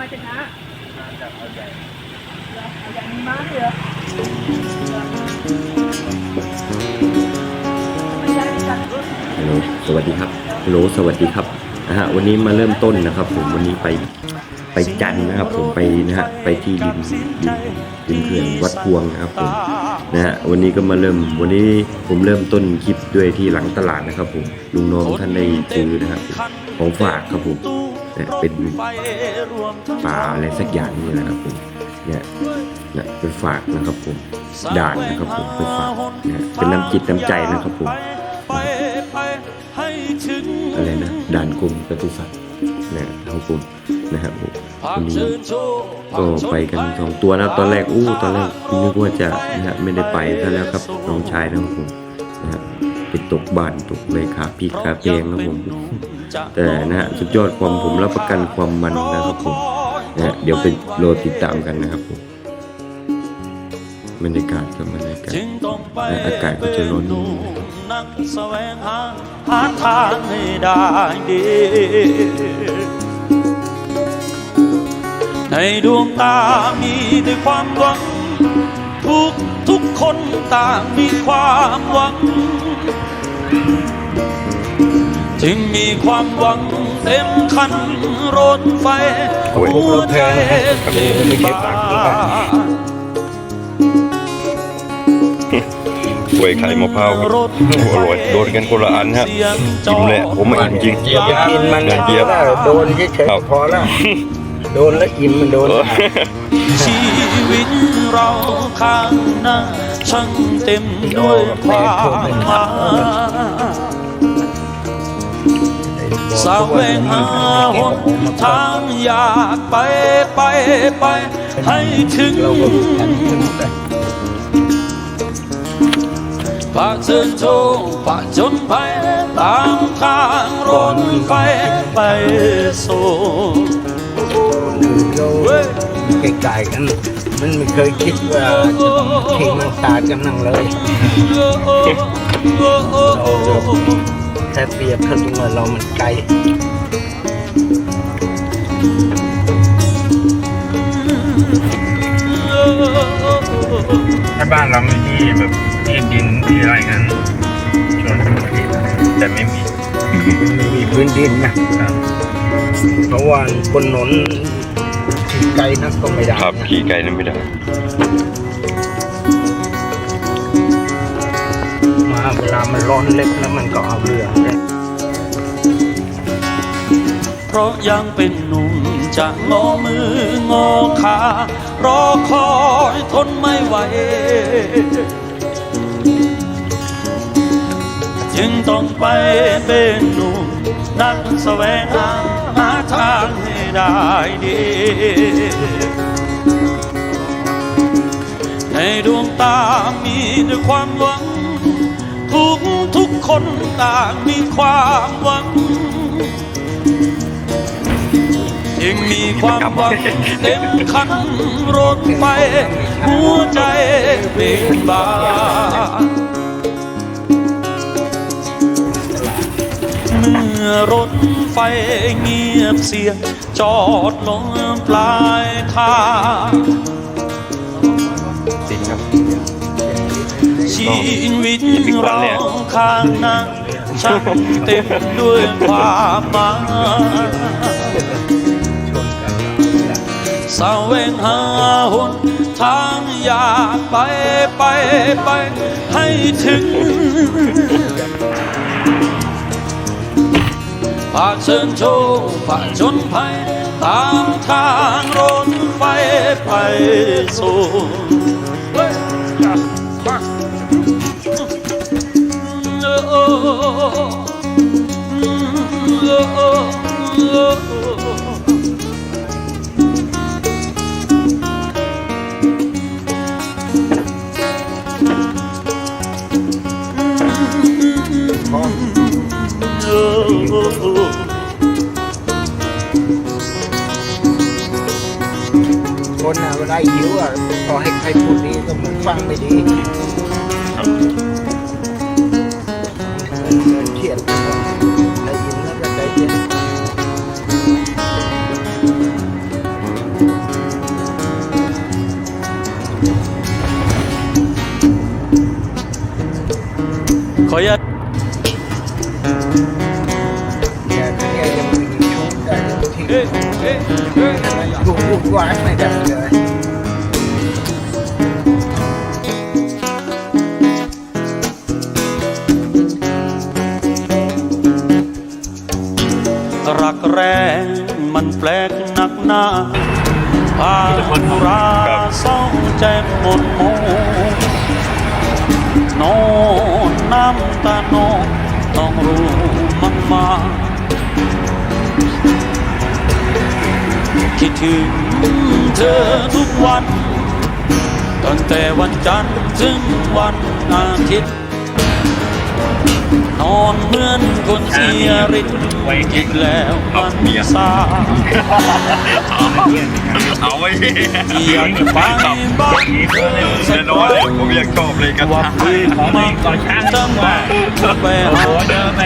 มาจากไหนจากเอาใหญ่เอาอย่มาเลยเหรอฮัลโหลสวัสดีครับฮัลโหลสวัสดีครับนะฮะวันนี้มาเริ่มต้นนะครับ ผมวันนี้ไปไปจันนะครับ ผมไปนะฮะไปที่ริมริมริมเขื่อนวัดพวงนะครับผมนะฮะวันนี้ก็มาเริ่มวันนี้ผมเริ่มต้นคลิปด้วยที่หลังตลาดนะครับ ผมลุงน้องท่านได้ซื้อนะครับของฝากครับผม นี่เป็นปลาอะไรสักอย่างนี่นะครับผมเนี่ยเนี่ยไปฝากนะครับผมด่านนะครับผมไปฝากนะฮะเป็นน้ำจิตน้ำใจนะครับผมอะไรนะด่านกรมปศุสัตว์นะครับผมนะครับผมวันนี้ก็ไปกันสองตัวนะตอนแรกอู้ตอนแรกนึกว่าจะนะไม่ได้ไปซะแล้วครับน้องชายนะครับผม นะฮะไปตกบ้านตกเลยขาพีกขาเพลงนะครับผม แต่นะฮะสุดยอดความผมรับประกันความมันนะครับผมนะฮะเดี๋ยวไปโรอติดตามกันนะครับผมบรรยากาศกับบรรยากาศและอากาศก็จะร้อนนิดนึงนะครับนักแสวงหาหาทางให้ได้ดีในดวงตามีแต่ความหวัง ทุกทุกคนต่างมีความหวัง จึงมีความหวังเต็มคันรถไฟโอ้ยหัวใจเต็มบานกล้วยไข่มะพร้าวครับโอ้อร่อยโดนกันคนละอันฮะอิ่มเลยผมไม่อิ่มจริงอย่ากินมันอย่าเจี๊ยบโดนเฉยครับๆพอแล้วโดนแล้วอิ่มมันโดนชีวิตเราข้างหน้า ช่างเต็มด้วยความหมายสาวแวงหาหนทางอยากไปไปไป ให้ถึงเราก็รู้กันทั้งหมดเลยผาเชิญโชคผาจนไปตามทางรถไฟไปสู่คนอื่นเรา ไกลๆกัน มันไม่เคยคิดว่าจะต้องทิ้งมันตายกันนั่งเลยแค่เปรียบเท่าตรงว่าเรามันไกลถ้าบ้านเราไม่ที่แบบที่ดินที่อะไรงั้นชวนทุกที่แต่ไม่มีไม่มีพื้นดินนะเพราะว่าบนถนน ที่ไกลนักก็ไม่ได้ครับนะขี่ไก่นั้นไม่ได้ มาเวลามันร้อนเล็กแล้วมันก็เอาเรือเพราะยังเป็นหนุ่มจะงอมืองอขารอคอยทนไม่ไหวจึงต้องไปเป็นหนุ่ม นักแสวงหาหาทางให้ ได้ดีในดวงตามีแต่ความหวัง ทุกทุกคนต่างมีความหวังยังมีความหวังเต็มคันรถไฟหัวใจเบ่งบานเมื่อรถ ฟเงียบเสียง จอดลงปลายทางติดครับชีวิตเราข้างหน้าช่างเต็มด้วยความหมายสาวเวงหาหนทางอยากไปไปไปให้ถึง ผ่าเชิญโชคผ่าจนภัย ตามทางรถไฟไปสู่คนอ ใครหิวอะต่อให้ใครพูดดีก็มันฟังไม่ดีเขียนได้ยินแล้วก็ได้ยินขออนุญเนี่ยเนี่ยยังมีชุดได้ทุกทีเถูกพูดว่าไม่ได้เลย แรงมันแปลกหนักหนาพาราเศร้าใจหมดโมนอนน้ำตานองต้องรู้มันมาคิดถึงเธอทุกวัน ตั้งแต่วันจันทร์ถึงวันอาทิตย์ นอนเหมือนคนเสียฤทธิ์คิดแล้วมันสาเอาไว้อยากจะไปบ้านเธอสัแน่กนอนวันผมอยากชอบเลยกันว่าคืนมาจำบ้านไปหาโอ้เดินไป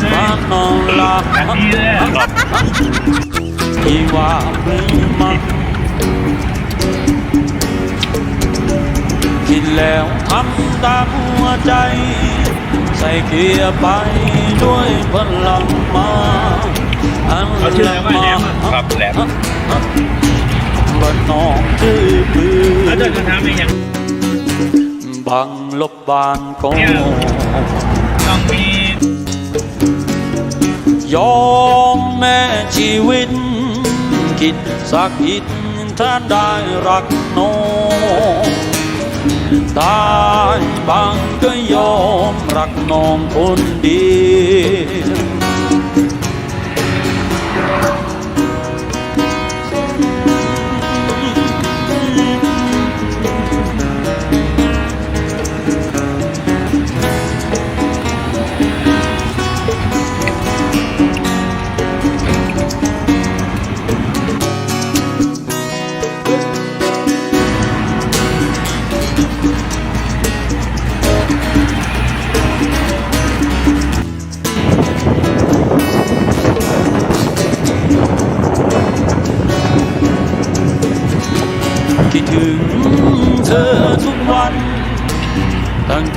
ซื้อบ้านนอนหลับแบบนี้เลยอะที่ว่ามือมาคิดแล้วทำตามหัวใจ ใส่เกียร์ไปด้วยพลังมาอันเขาชื่อละอะไรวะแหลมามครับแหลมบ้านน้องชื่อปือแล้วเดินกันทำเองยังบังลบบานก็ต้องมียอมแม่ชีวิตคิดสักคิดท่านได้รักน้อง តាញ់បាំងកយមរកនងគុនឌី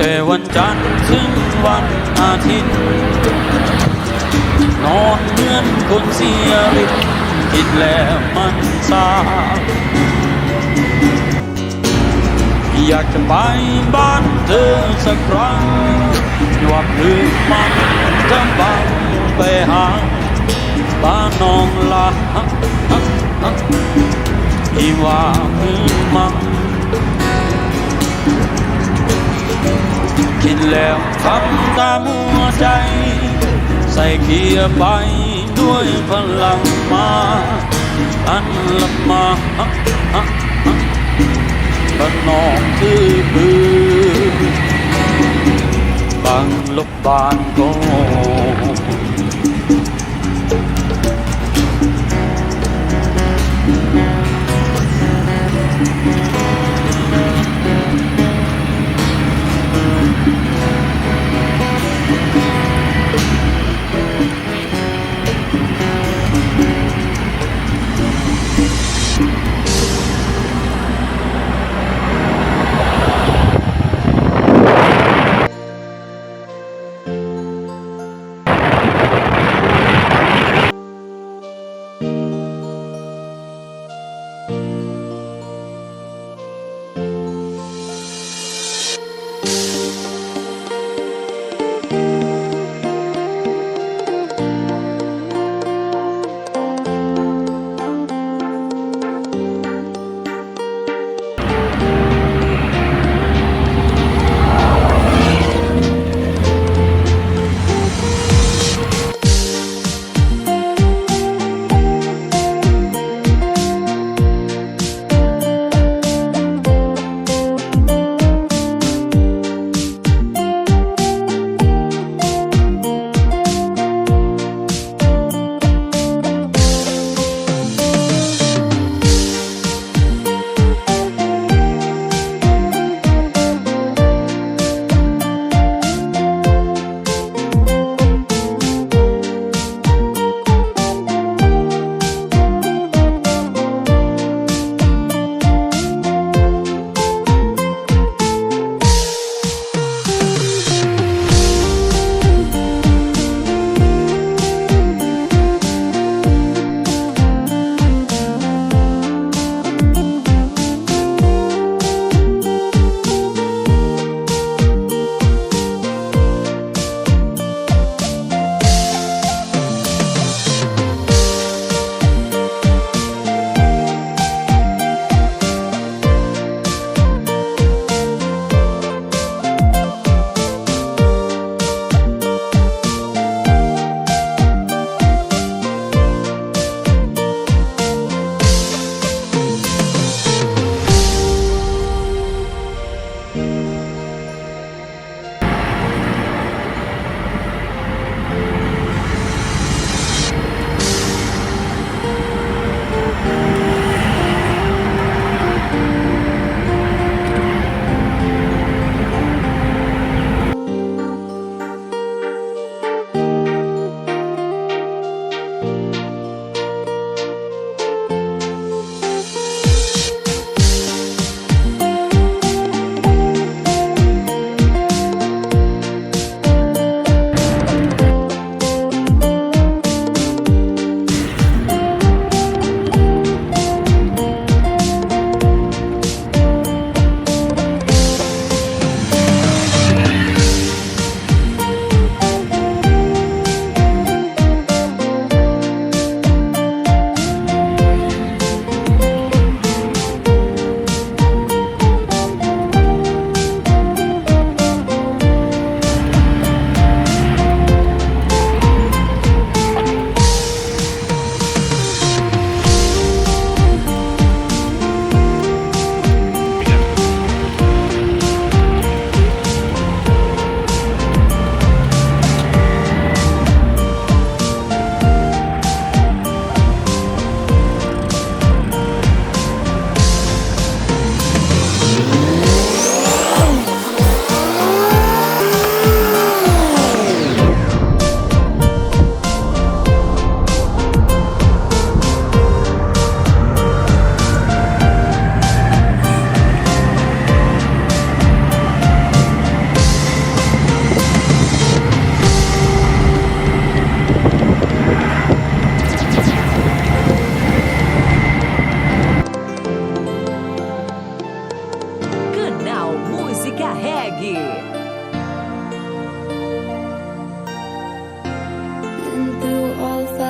แต่วันจันทร์ถึงวันอาทิตย์ นอนเหมือนคนเสียฤทธิ์คิดแล้วมันสาอยากจะไปบ้านเธอสักครั้งว่าคืนมันจะบังไปหาบ้านน้องลาที่ว่ามือมัง คิดแล้วทำตามหัวใจ ใส่เกียร์ไปด้วยพลังมาอันละมาฮะฮะฮะบ้านนองคือปืนบังลบบานก็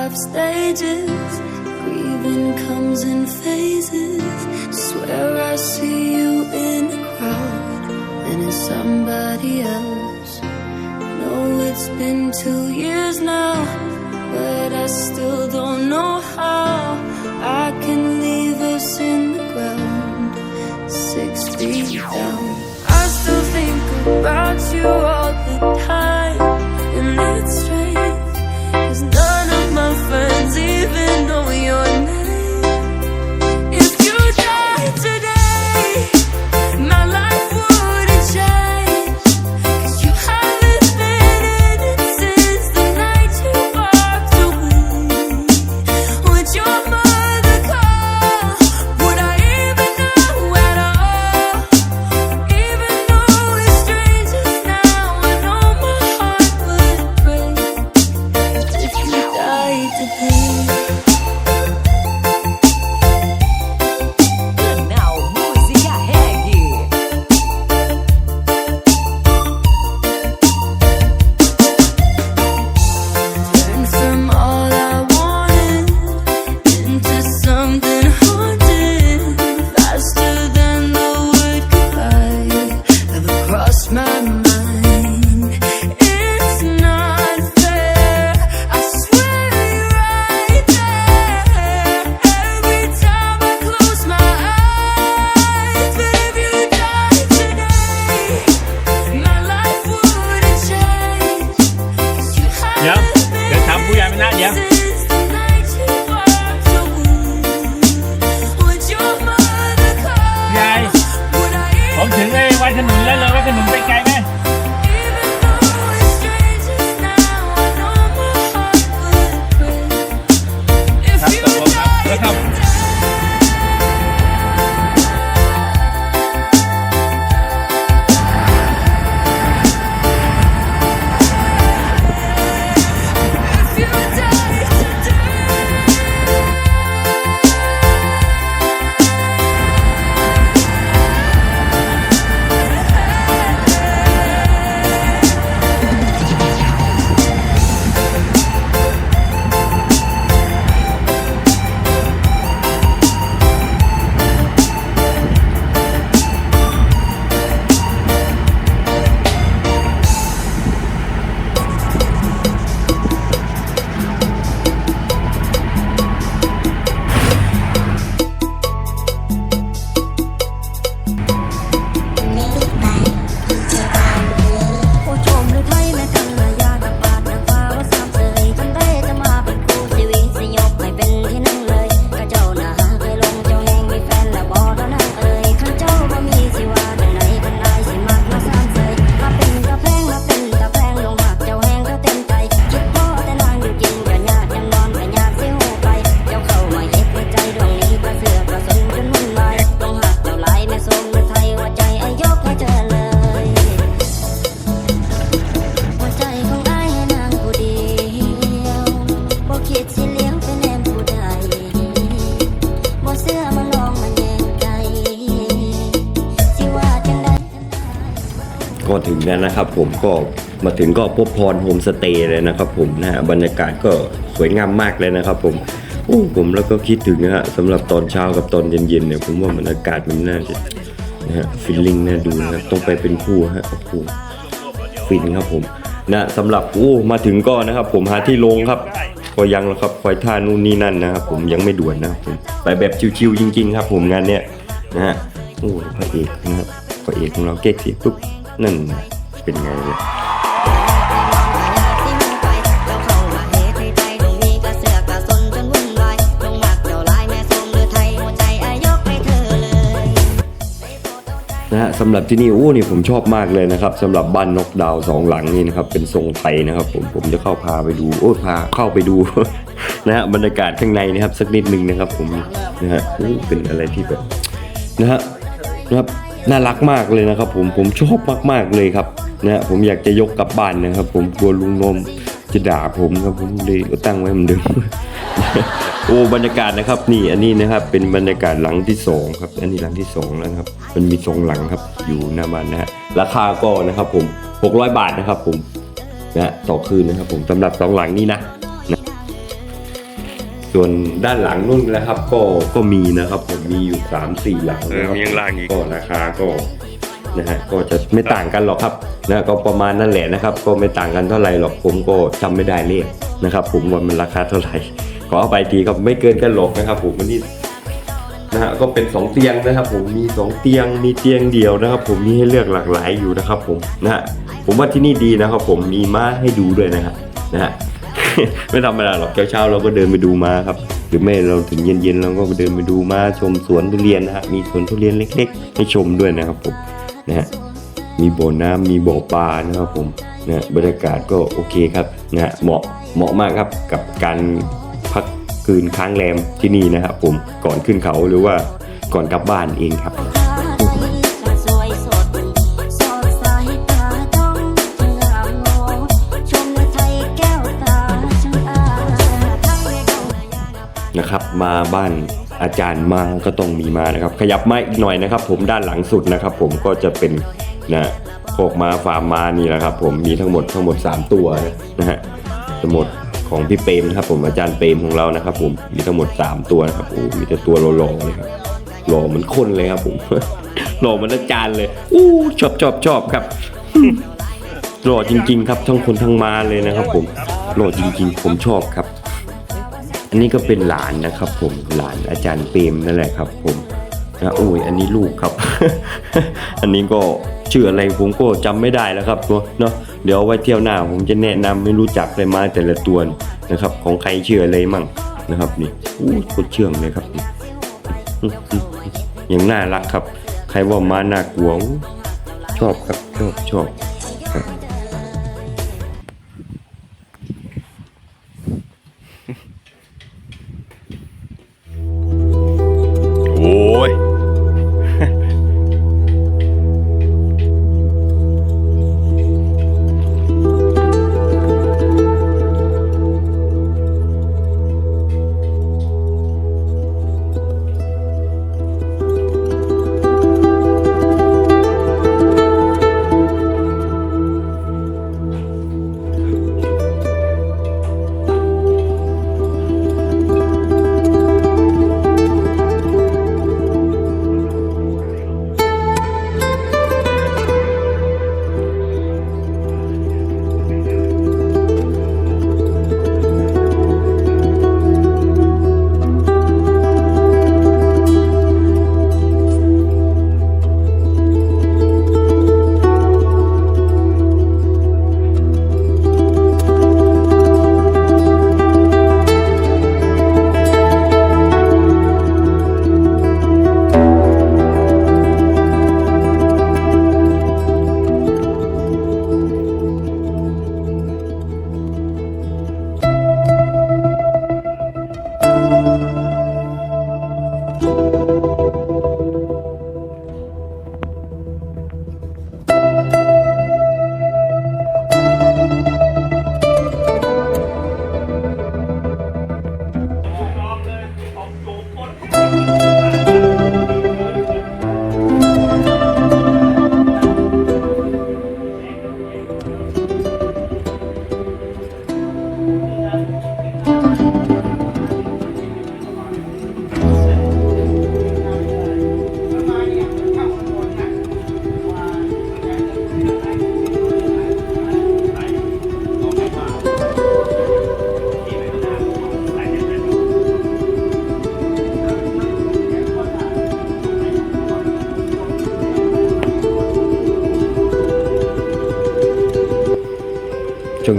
life stages. Grieving comes in phases. Swear I see you in the crowd, and it's somebody else. Know it's been two years now, but I still don't know how I can leave us in the ground, six feet down. I still think about you all the time. ก็มาถึงก็พบพรโฮมสเตย์เลยนะครับผมนะฮะบรรยากาศก็สวยงามมากเลยนะครับผมโอ้ผมแล้วก็คิดถึงนะฮะสำหรับตอนเช้ากับตอนเย็นๆเนี่ยผมว่าบรรยากาศมันน่าจะนะฮะฟิลลิ่งน่าดูนะครับต้องไปเป็นคู่ฮะโอ้โหฟินครับผมนะสำหรับโอ้มาถึงก็นะครับ ผมหาที่ลงครับก็ยังแล้วครับคอยท่านู่นนี่นั่นนะครับผมยังไม่ด่วนนะครับผมไปแบบชิวๆจริง ๆ ครับ ผมงานเนี้ยนะฮะโอ้พระเอกนะครับพระเอกของเราเก๊กเสียปุ๊บนั่นนะ เป็นไงเลยนะฮะสำหรับที่นี่โอ้นี่ผมชอบมากเลยนะครับสำหรับบ้านนกดาวสองหลังนี่นะครับเป็นทรงไทยนะครับ ผมผมจะเข้าพาไปดูโอ้พาเข้าไปดูนะฮะบรรยากาศข้างในนะครับสักนิดนึงนะครับ ผมนะฮะโอ้เป็นอะไรที่แบบนะฮะนะครับ น่ารักมากเลยนะครับผมผมชอบมากๆเลยครับนะผมอยากจะยกกลับบ้านนะครับ ผมกลัวลุงนมจะด่าผมครับผมเลยตั้งไว้เหมือนเดิมโอ้บรรยากาศนะครับนี่อันนี้นะครับเป็นบรรยากาศหลังที่สองครับ อันนี้หลังที่สองแล้วนะครับ มันมีสองหลังครับอยู่หน้าบ้านนะฮะราคาก็นะครับผม600 บาทนะครับผมนะต่อคืนนะครับผมสำหรับสองหลังนี้นะ ส่วนด้านหลังนู่นนะครับ ก็ก็มีนะครับผมมีอยู่3ามสี่หลังเออนะครับมีข้างล่างอีก ก็ราคาก็นะฮะก็จะไม่ต่างกันหรอกครับนะก็ประมาณนั่นแหละนะครับ ก็ไม่ต่างกันเท่าไหร่หรอกผมก็จำไม่ได้เลขนะครับ ผมว่ามันราคาเท่าไหร่ขอเอาไปทีก็ไม่เกินกันหรอกนะครับ ผมวันนี้ นะฮะก็เป็นสองเตียงนะครับ ผมมีสองเตียงมีเตียงเดียวนะครับ ผมมีให้เลือกหลากหลายอยู่นะครับ ผมนะฮะผมว่าที่นี่ดีนะครับ ผมมีม้าให้ดูด้วยนะครับนะฮะ ไม่ธรรมดาหรอกเช้าๆเราก็เดินไปดูมาครับ หรือไม่เราถึงเย็นๆเราก็ไปเดินไปดูมาชมสวนทุเรียนนะฮะมีสวนทุเรียนเล็ก ๆ ให้ชมด้วยนะครับผมนะฮะมีบ่อน้ำมีบ่อปลานะครับผมนะฮะบรรยากาศก็โอเคครับนะฮะเหมาะเหมาะมากครับกับการพักคืนค้างแรมที่นี่นะครับผมก่อนขึ้นเขาหรือว่าก่อนกลับบ้านเองครับ นะครับ มาบ้านอาจารย์มาก็ต้องมีมานะครับ ขยับมาอีกหน่อยนะครับ ผมด้านหลังสุดนะครับ ผมก็จะเป็นนะโคกมาฟาร์มมานี่แหละครับ ผมมีทั้งหมดทั้งหมด 3 ตัวนะฮะทั้งหมดของพี่เปรมนะครับ ผมอาจารย์เปรมของเรานะครับ ผมมีทั้งหมด 3 ตัวนะครับโอ้มีแต่ตัวหล่อๆเลยครับหล่อเหมือนคนเลยครับผมหล่อเหมือนอาจารย์เลยอู้ชอบชอบชอบครับหล่อจริง ๆ ครับทั้งคนทั้งมาเลยนะครับ ผมหล่อจริง ๆ ผมชอบครับ อันนี้ก็เป็นหลานนะครับผมหลานอาจารย์เปรมนั่นแหละครับผมนะโอ้ยอันนี้ลูกครับ อันนี้ก็ชื่ออะไรผมก็จำไม่ได้แล้วครับตัวเนาะเดี๋ยวไว้เที่ยวหน้าผมจะแนะนำให้รู้จักเลยมาแต่ละตัวนะครับ ของใครชื่ออะไรมั่งนะครับนี่อู้โคตรเชื่องเลยครับนี่อย่างน่ารักครับ ใครว่ามาน่ากลัวชอบครับชอบชอบครับ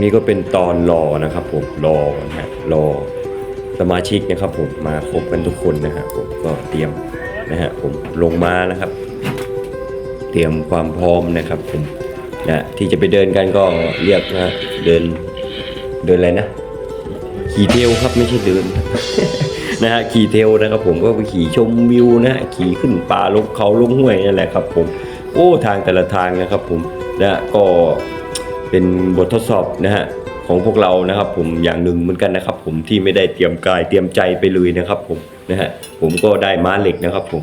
งนี้ก็เป็นตอนรอนะครับผมรอนะฮะรอสมาชิกนะครับผมมาครบกันทุกคนนะฮะผมก็เตรียมนะฮะผมลงมานะครับ เตรียมความพร้อมนะครับผมนะที่จะไปเดินกันก็เรียกนะเดินเดินอะไรนะ ขี่เทลครับไม่ใช่เดินนะฮะขี่เทลนะครับผมก็ไปขี่ชมวิวนะฮะขี่ขึ้นป่าลงเขาลงห้วยนั่นแหละครับผมโอ้ทางแต่ละทางนะครับผมนะก็ เป็นบททดสอบนะฮะของพวกเรานะครับ ผมอย่างหนึ่งเหมือนกันนะครับ ผมที่ไม่ได้เตรียมกายเตรียมใจไปเลยนะครับ ผมนะฮะผมก็ได้ม้าเหล็กนะครับ ผม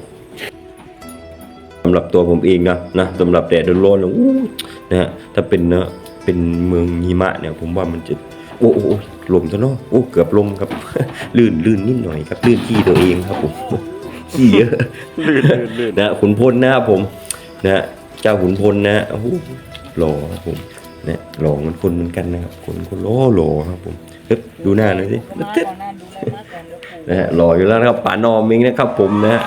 สำหรับตัวผมเองนะนะสำหรับแดดร้อนๆนะนะฮะถ้าเป็นนะเป็นเมืองหิมะเนี่ย ผมว่ามันจะโอ้โอ้ลมซะเนาะโอ้เกือบลมครับ ลื่นลื่นนิดหน่อยครับลื่นขี้ตัวเองครับผมขี้เยอะลื่นลื่นนะขุนพลนะครับผมนะเจ้าขุนพลนะโอ้หล่อครับผม เนี่ยโหลมันคุณเหมือนกันนะครับคุณคุณโลโหลครับผมฮึบดูหน้าหน่อยสินะฮะหล่ออยู่แล้วนะครับป่านอมิงนะครับผมนะฮะ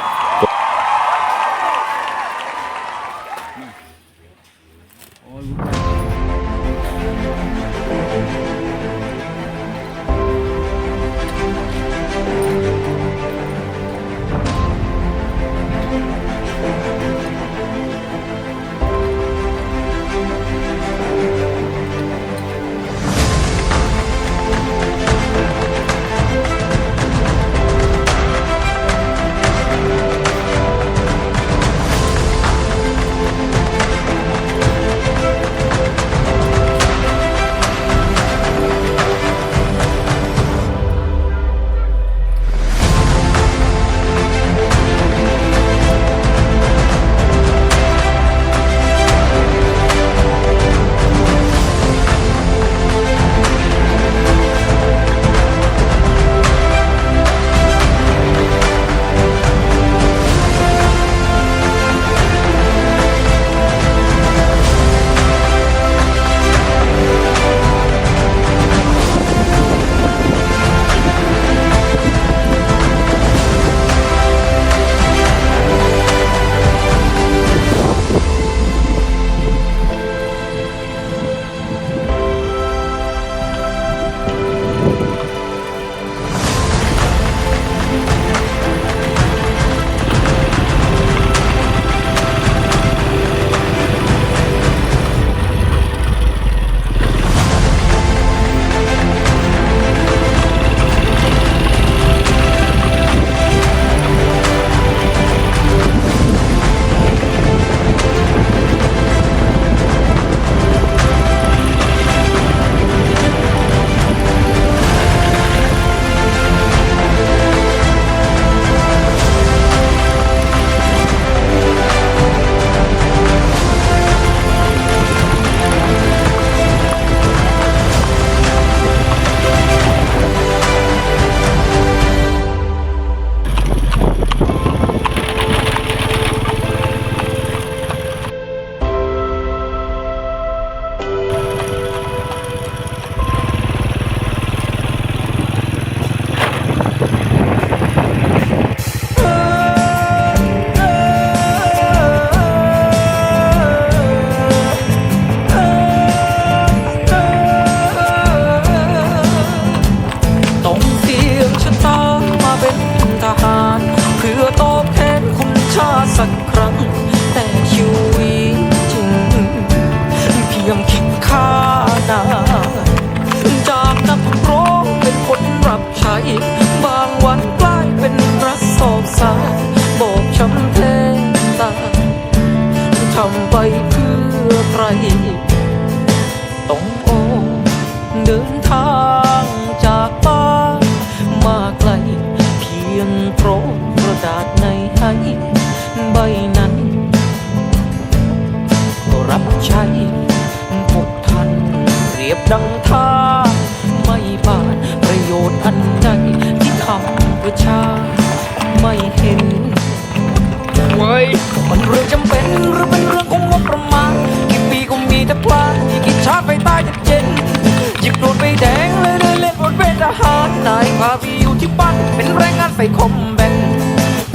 ส่คมแบน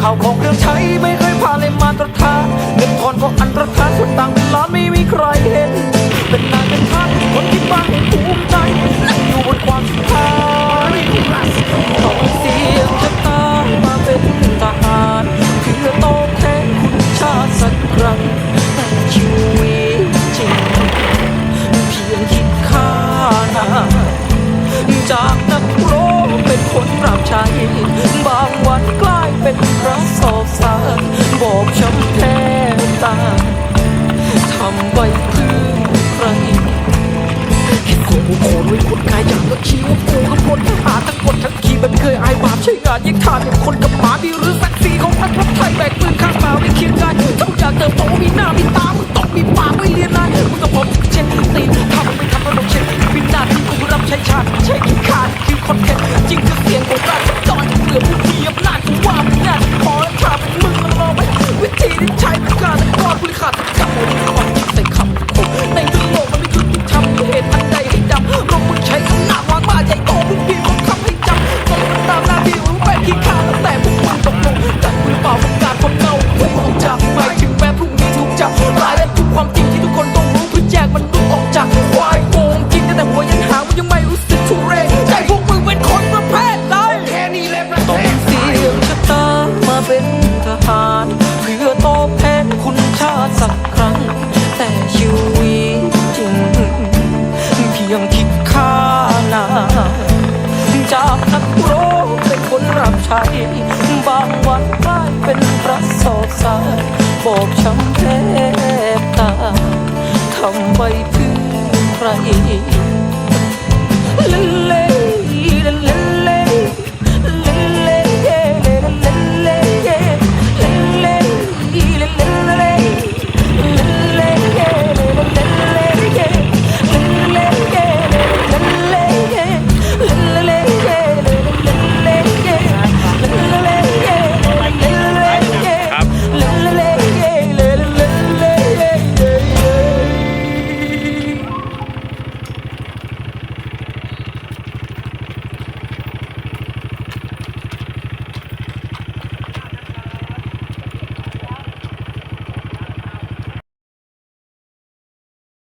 ข้าวของเครื่องใช้ไม่เคยพานเลยมาตรฐานเงินทอนก็อันตรธานสุดต่างเป็นล้านไม่มีใครเห็น เป็นนายเป็นท่านคนที่บ้านให้ภูมิใจ บางวันกลายเป็นพระกโศกสารบอกช้ำแท้ตาทำไว้เพื่อใครเห็นตัวผู้คนไว้คนกายอย่างละชี้ว่ากูขบวนทหารทั้งหมดทั้งขี่มันเคยอายบาปใช้งานยิ่งทานอย่างคนกับหมาดีหรือสักสี สบสาบอบช้ำแทบตาทำไปเพื่อใคร